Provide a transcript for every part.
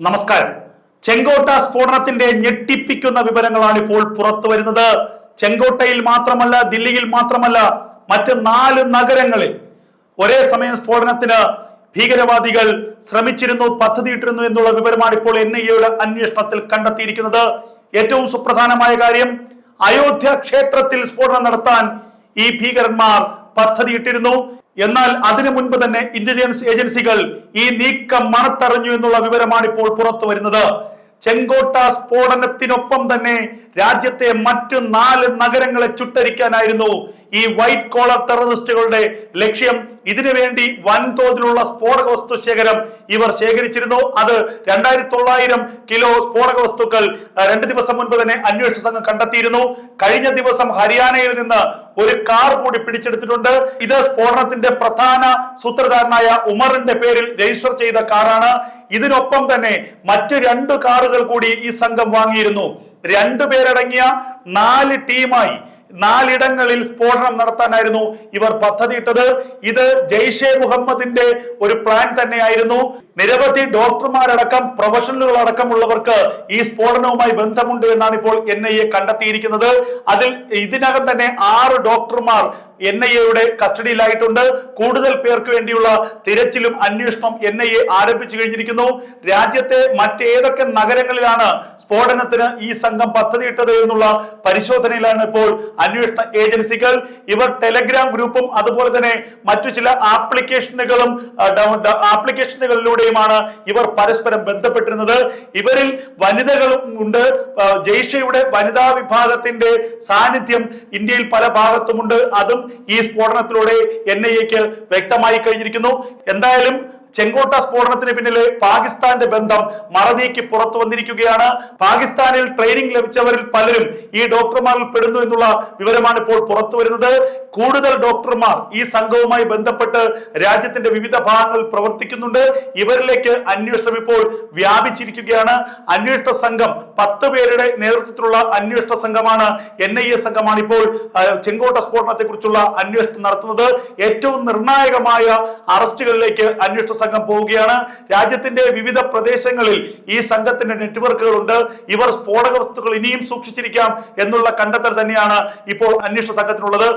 നമസ്കാരം. ചെങ്കോട്ട സ്ഫോടനത്തിന്റെ ഞെട്ടിപ്പിക്കുന്ന വിവരങ്ങളാണ് ഇപ്പോൾ പുറത്തു വരുന്നത്. ചെങ്കോട്ടയിൽ മാത്രമല്ല ദില്ലിയിൽ മാത്രമല്ല മറ്റ് നാല് നഗരങ്ങളിൽ ഒരേ സമയം സ്ഫോടനത്തിന് ഭീകരവാദികൾ ശ്രമിച്ചിരുന്നു പദ്ധതിയിട്ടിരുന്നു എന്നുള്ള വിവരമാണ് ഇപ്പോൾ എൻ ഐ എയുടെ അന്വേഷണത്തിൽ കണ്ടെത്തിയിരിക്കുന്നത്. ഏറ്റവും സുപ്രധാനമായ കാര്യം അയോധ്യ ക്ഷേത്രത്തിൽ സ്ഫോടനം നടത്താൻ ഈ ഭീകരന്മാർ പദ്ധതിയിട്ടിരുന്നു. എന്നാൽ അതിനു മുൻപ് തന്നെ ഇന്റലിജൻസ് ഏജൻസികൾ ഈ നീക്കം മണത്തറിഞ്ഞു എന്നുള്ള വിവരമാണ് ഇപ്പോൾ പുറത്തു വരുന്നത്. ചെങ്കോട്ട സ്ഫോടനത്തിനൊപ്പം തന്നെ രാജ്യത്തെ മറ്റു നാല് നഗരങ്ങളെ ചുട്ടരിക്കാനായിരുന്നു ഈ വൈറ്റ് കോളർ ടെററിസ്റ്റുകളുടെ ലക്ഷ്യം. ഇതിനു ഇതിനുവേണ്ടി വൻതോതിലുള്ള സ്ഫോടക വസ്തു ശേഖരം ഇവർ ശേഖരിച്ചിരുന്നു. അത് രണ്ടായിരത്തി തൊള്ളായിരം കിലോ സ്ഫോടക വസ്തുക്കൾ രണ്ട് ദിവസം മുൻപ് തന്നെ അന്വേഷണ സംഘം കണ്ടെത്തിയിരുന്നു. കഴിഞ്ഞ ദിവസം ഹരിയാനയിൽ നിന്ന് ഒരു കാർ കൂടി പിടിച്ചെടുത്തിട്ടുണ്ട്. ഇത് സ്ഫോടനത്തിന്റെ പ്രധാന സൂത്രധാരനായ ഉമറിന്റെ പേരിൽ രജിസ്റ്റർ ചെയ്ത കാറാണ്. ഇതിനൊപ്പം തന്നെ മറ്റു രണ്ട് കാറുകൾ കൂടി ഈ സംഘം വാങ്ങിയിരുന്നു. രണ്ടു പേരടങ്ങിയ നാല് ടീമായി നാലിടങ്ങളിൽ സ്ഫോടനം നടത്താനായിരുന്നു ഇവർ പദ്ധതിയിട്ടത്. ഇത് ജെയ്ഷെ മുഹമ്മദിന്റെ ഒരു പ്ലാൻ തന്നെയായിരുന്നു. നിരവധി ഡോക്ടർമാരടക്കം പ്രൊഫഷണലുകൾ അടക്കമുള്ളവർക്ക് ഈ സ്ഫോടനവുമായി ബന്ധമുണ്ട് എന്നാണ് ഇപ്പോൾ എൻ ഐ എ കണ്ടെത്തിയിരിക്കുന്നത്. അതിൽ ഇതിനകം തന്നെ ആറ് ഡോക്ടർമാർ എൻ ഐ എയുടെ കസ്റ്റഡിയിലായിട്ടുണ്ട്. കൂടുതൽ പേർക്ക് വേണ്ടിയുള്ള തിരച്ചിലും അന്വേഷണം എൻ ഐ എ ആരംഭിച്ചു കഴിഞ്ഞിരിക്കുന്നു. രാജ്യത്തെ മറ്റേതൊക്കെ നഗരങ്ങളിലാണ് സ്ഫോടനത്തിന് ഈ സംഘം പദ്ധതിയിട്ടത് എന്നുള്ള പരിശോധനയിലാണ് ഇപ്പോൾ അന്വേഷണ ഏജൻസികൾ. ഇവർ ടെലഗ്രാം ഗ്രൂപ്പും അതുപോലെ തന്നെ മറ്റു ചില ആപ്ലിക്കേഷനുകളും ആപ്ലിക്കേഷനുകളിലൂടെയുമാണ് ഇവർ പരസ്പരം ബന്ധപ്പെട്ടിരുന്നത്. ഇവരിൽ വനിതകളും ഉണ്ട്. ജെയ്ഷയുടെ വനിതാ വിഭാഗത്തിന്റെ സാന്നിധ്യം ഇന്ത്യയിൽ പല ഭാഗത്തുമുണ്ട്. അതും ഈ സ്ഫോടനത്തിലൂടെ എൻ ഐ എക്ക് വ്യക്തമായി കഴിഞ്ഞിരിക്കുന്നു. എന്തായാലും ചെങ്കോട്ട സ്ഫോടനത്തിന് പിന്നിലെ പാകിസ്ഥാന്റെ ബന്ധം മറതിക്ക് പുറത്തു വന്നിരിക്കുകയാണ്. പാകിസ്ഥാനിൽ ട്രെയിനിങ് ലഭിച്ചവരിൽ പലരും ഈ ഡോക്ടർമാരിൽ പെടുന്നു എന്നുള്ള വിവരമാണ് ഇപ്പോൾ പുറത്തു വരുന്നത്. കൂടുതൽ ഡോക്ടർമാർ ഈ സംഘവുമായി ബന്ധപ്പെട്ട് രാജ്യത്തിന്റെ വിവിധ ഭാഗങ്ങളിൽ പ്രവർത്തിക്കുന്നുണ്ട്. ഇവരിലേക്ക് അന്വേഷണം ഇപ്പോൾ വ്യാപിച്ചിരിക്കുകയാണ്. അന്വേഷണ സംഘം പത്ത് പേരുടെ നേതൃത്വത്തിലുള്ള അന്വേഷണ സംഘമാണ് എൻ ഐ എ സംഘമാണ് ഇപ്പോൾ ചെങ്കോട്ട സ്ഫോടനത്തെ കുറിച്ചുള്ള അന്വേഷണം നടത്തുന്നത്. ഏറ്റവും നിർണായകമായ അറസ്റ്റുകളിലേക്ക് അന്വേഷണ സംഘം പോവുകയാണ്. രാജ്യത്തിന്റെ വിവിധ പ്രദേശങ്ങളിൽ ഈ സംഘത്തിന്റെ നെറ്റ്വർക്കുകൾ ഉണ്ട് ഇവർ സ്ഫോടക വസ്തുക്കൾ ഇനിയും സൂക്ഷിച്ചിരിക്കാം എന്നുള്ള കണ്ടെത്തൽ തന്നെയാണ് ഇപ്പോൾ അന്വേഷണ സംഘത്തിനുള്ളത്.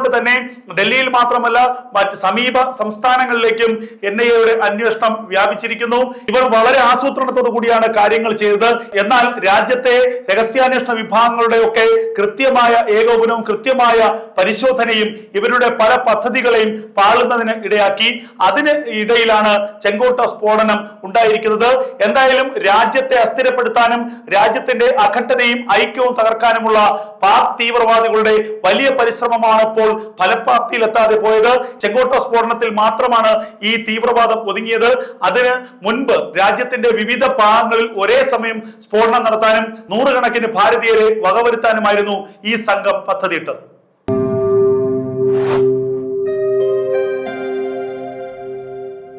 അതുകൊണ്ട് തന്നെ ഡൽഹിയിൽ മാത്രമല്ല മറ്റ് സമീപ സംസ്ഥാനങ്ങളിലേക്കും എൻ ഐ എയുടെ അന്വേഷണം വ്യാപിച്ചിരിക്കുന്നു. ഇവർ വളരെ ആസൂത്രണത്തോടു കൂടിയാണ് കാര്യങ്ങൾ ചെയ്തത്. എന്നാൽ രാജ്യത്തെ രഹസ്യാന്വേഷണ വിഭാഗങ്ങളുടെ ഒക്കെ കൃത്യമായ ഏകോപനവും കൃത്യമായ പരിശോധനയും ഇവരുടെ പല പദ്ധതികളെയും പാളുന്നതിന് ഇടയാക്കി. അതിന് ഇടയിലാണ് ചെങ്കോട്ട സ്ഫോടനം ഉണ്ടായിരിക്കുന്നത്. എന്തായാലും രാജ്യത്തെ അസ്ഥിരപ്പെടുത്താനും രാജ്യത്തിന്റെ അഖണ്ഡതയും ഐക്യവും തകർക്കാനുമുള്ള പാക് തീവ്രവാദികളുടെ വലിയ പരിശ്രമമാണ് ഇപ്പോൾ ഫലപ്രാപ്തിയിലെത്താതെ പോയത്. ചെങ്കോട്ട സ്ഫോടനത്തിൽ മാത്രമാണ് ഈ തീവ്രവാദം ഒതുങ്ങിയത്. അതിന് മുൻപ് രാജ്യത്തിന്റെ വിവിധ ഭാഗങ്ങളിൽ ഒരേ സമയം സ്ഫോടനം നടത്താനും നൂറുകണക്കിന് ഭാരതീയരെ വകവരുത്താനുമായിരുന്നു ഈ സംഘം പദ്ധതിയിട്ടത്.